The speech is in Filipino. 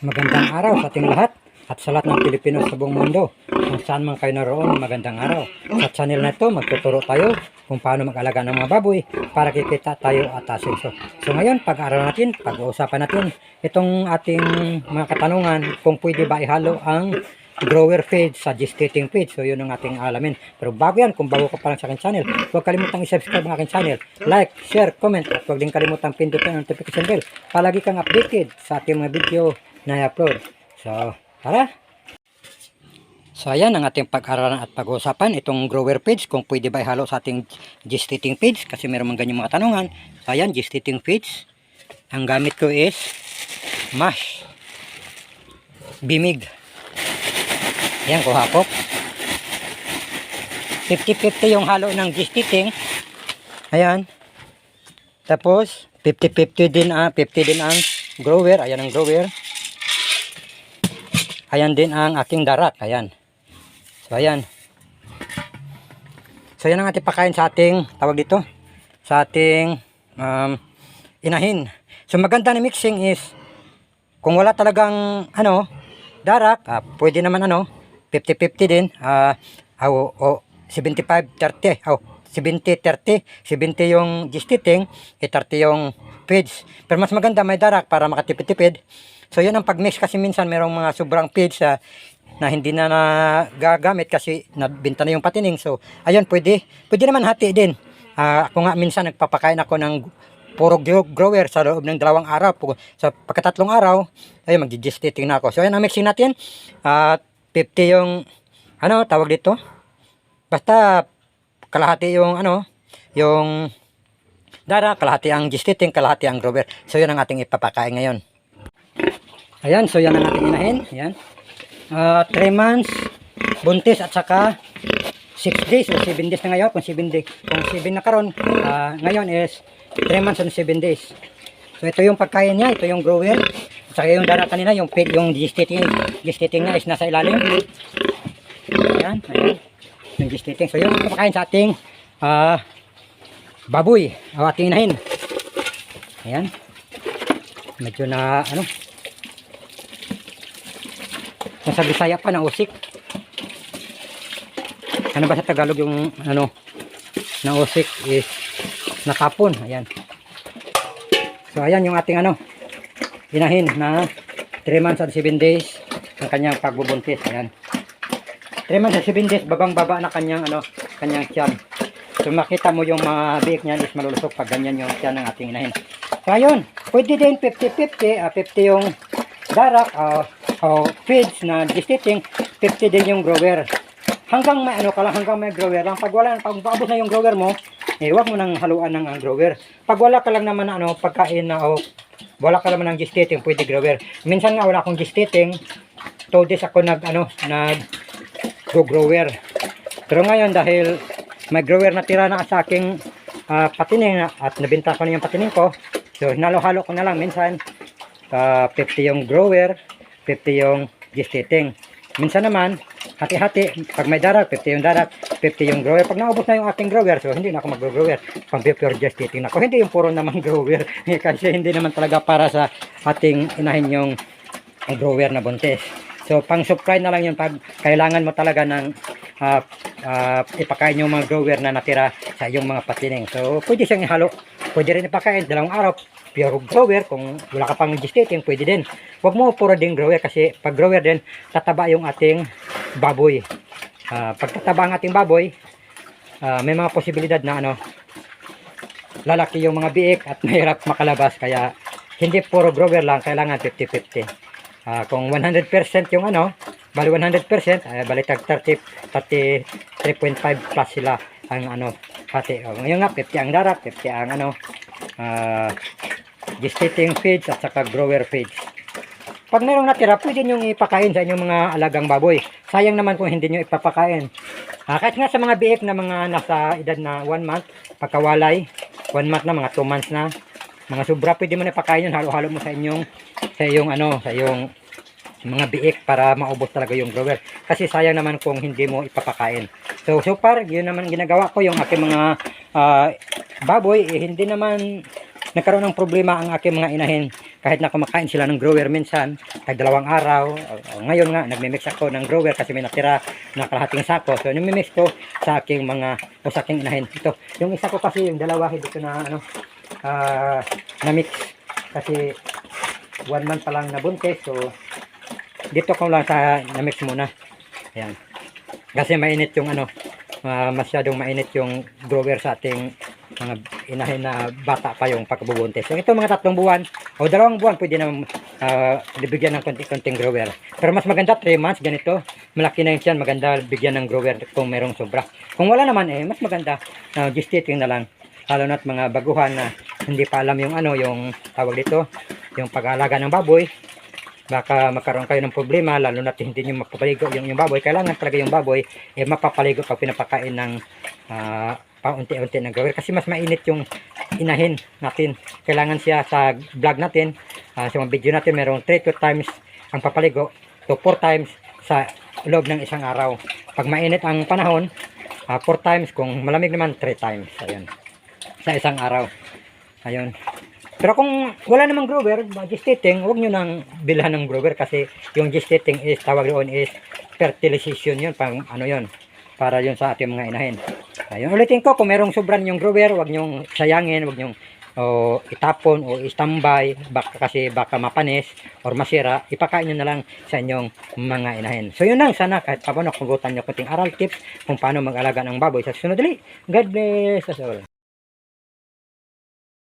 Magandang araw sa ating lahat at sa lahat ng Pilipino sa buong mundo. Kung saan man kayo naroon, magandang araw. Sa channel na ito, magtuturo tayo kung paano mag-alaga ng mga baboy para kikita tayo at asenso. So ngayon, pag-aaral natin, pag-uusapan natin itong ating mga katanungan kung pwede ba ihalo ang grower feed sa gestating feed. So yun ang ating alamin. Pero bago yan, kung bago ka pa lang sa aking channel, huwag kalimutang i-subscribe ang aking channel. Like, share, comment, at huwag din kalimutang pindutin ang notification bell. Palagi kang updated sa ating mga video na i-upload. So, tara! So ayan ang ating pag-aralan at pag-uusapan itong grower feeds kung pwede ba ihalo sa ating gestating feeds kasi meron man ganyan mga tanungan. So ayan, gestating feeds. Ang gamit ko is mash. Bimig. Yan, kuhapok. 50-50 yung halo ng gestating. Ayan. Tapos, 50-50 din, ah, 50 din ang grower. Ayan ang grower. Ayan din ang aking darat. Ayan. So, ayan. So, yan ang ating pakain sa ating, tawag dito, sa ating um, inahin. So, maganda na mixing is, kung wala talagang, ano, darak, ah, pwede naman, ano, 50-50 din, ah, o, o 75-30, o 70-30, 70 yung gestating, eh 30 yung feeds. Pero mas maganda may darak para makatipid-tipid. So, yun ang pag-mix kasi minsan merong mga sobrang feeds sa na hindi na nagagamit kasi nabinta na yung patining. So, ayun, pwede. Pwede naman hati din. Ah, ako nga minsan nagpapakain ako ng puro grow- grower sa loob ng dalawang araw. Sa pagkatatlong araw, ayun, mag-gestating na ako. So, ayun ang mixing natin. At 50 yung, ano, tawag dito. Basta, kalahati yung, ano, yung dara, kalahati ang gestating, kalahati ang grower. So, yun ang ating ipapakain ngayon. Ayan, so yan ang ating inahin. Ayan. 3 months, buntis at saka 6 days o 7 days na ngayon. Kung 7 days, kung 7 na karon, ah, ngayon is 3 months and 7 days. So ito yung pagkain niya, ito yung grower. At saka yung dara kanina, yung feed, yung gestating, gestating niya is nasa ilalim. Ayan, ayan. Yung gestating. So yung pagkain sa ating ah, baboy, o ating inahin. Ayan. Medyo na, ano, Nasa Bisaya pa na usik. Ano ba sa Tagalog yung ano na usik is natapon. Ayan. So ayan yung ating ano inahin na 3 months and 7 days ang kanyang pagbubuntis. Ayan. 3 months and 7 days babang baba na kanyang ano kanyang tiyan. So makita mo yung mga biik niyan is malulusok pag ganyan yung tiyan ng ating inahin. So ayun, pwede din 50-50, ah, 50 yung darak, ah, o feeds na gestating, 50 din yung grower. Hanggang may ano ka lang, hanggang may grower lang. Pag wala, pag paabot na yung grower mo, eh, huwag mo nang haluan ng ang grower. Pag wala ka lang naman na ano, pagkain na o wala ka naman ng gestating, pwede grower. Minsan nga wala akong gestating, 2 days ako nag ano, nag go grower. Pero ngayon dahil may grower na tira na sa aking ah, patining at nabinta ko na yung patining ko, so hinalo-halo ko na lang minsan ah, 50 yung grower, 50 yung gestating. Minsan naman, hati-hati, pag may darat, 50 yung darat, 50 yung grower. Pag naubos na yung aking grower, so hindi na ako mag-grower. Pag pure gestating ako, hindi yung puro naman grower. Kasi hindi naman talaga para sa ating inahin yung grower na buntis. So, pang supply na lang yun pag kailangan mo talaga ng ah, ah, ipakain yung mga grower na natira sa iyong mga patining. So, pwede siyang ihalo. Pwede rin ipakain dalawang araw. Pure grower, kung wala ka pang gestating, pwede din. Huwag mo puro din grower kasi pag grower din, tataba yung ating baboy. Ah, pag tataba ang ating baboy, ah, may mga posibilidad na ano, lalaki yung mga biik at mahirap makalabas. Kaya, hindi puro grower lang, kailangan 50-50. Ah, kung 100% yung ano, bali 100%, ay bali tag 30, 33.5 plus sila ang ano, pati. Oh, ngayon nga, 50 ang darat, 50 ang ano, ah, gestating feeds at saka grower feeds. Pag mayroong natira, pwede nyo ipakain sa inyong mga alagang baboy. Sayang naman kung hindi nyo ipapakain. Ah, kahit nga sa mga biik na mga nasa edad na 1 month, pagkawalay, 1 month na, mga 2 months na, mga sobra, pwede mo na ipakain yun, halo-halo mo sa inyong, sa iyong ano, sa iyong mga biik para maubos talaga yung grower. Kasi sayang naman kung hindi mo ipapakain. So, so far, yun naman ginagawa ko yung aking mga ah, baboy, eh, hindi naman nagkaroon ng problema ang aking mga inahin kahit na kumakain sila ng grower minsan, kahit dalawang araw, ngayon nga, nagmimix ako ng grower kasi may natira na kalahating sako. So, nimimix ko sa aking mga, o sa aking inahin. Ito, yung isa ko kasi, yung dalawa, dito na, ano, ah, na-mix. Kasi, one month pa lang nabuntis. So, dito ko lang sa na-mix muna. Ayan. Kasi mainit yung ano, ah, masyadong mainit yung grower sa ating mga inahin na bata pa yung pagkabubuntis. So ito mga tatlong buwan o dalawang buwan pwede na uh, bigyan ng konti-konting grower. Pero mas maganda 3 months ganito. Malaki na yun siyan, maganda bigyan ng grower kung merong sobra. Kung wala naman eh, mas maganda uh, gestating na lang. Lalo na't mga baguhan na hindi pa alam yung ano, yung tawag dito, yung pag-aalaga ng baboy baka magkaroon kayo ng problema lalo na hindi nyo mapapaligo yung, yung baboy. Kailangan talaga yung baboy eh mapapaligo pag pinapakain ng ah, paunti-unti ng grower kasi mas mainit yung inahin natin. Kailangan siya sa vlog natin ah, sa mga video natin merong 3 to times ang papaligo to 4 times sa loob ng isang araw. Pag mainit ang panahon 4 times. Kung malamig naman 3 times. Ayun sa isang araw. Ayun pero kung wala namang grower, gestating, huwag nyo nang bilhan ng grower kasi yung gestating is, tawag doon is fertilization yun, pang ano yun, para yun sa ating mga inahin. Ayun, ulitin ko, kung merong sobran yung grower, huwag nyong sayangin, huwag nyong o itapon o istambay baka kasi baka mapanis or masira ipakain nyo na lang sa inyong mga inahin. So yun lang sana kahit paano kugutan nyo kunting aral tips kung paano mag-alaga ng baboy. Sa susunod dali God bless us all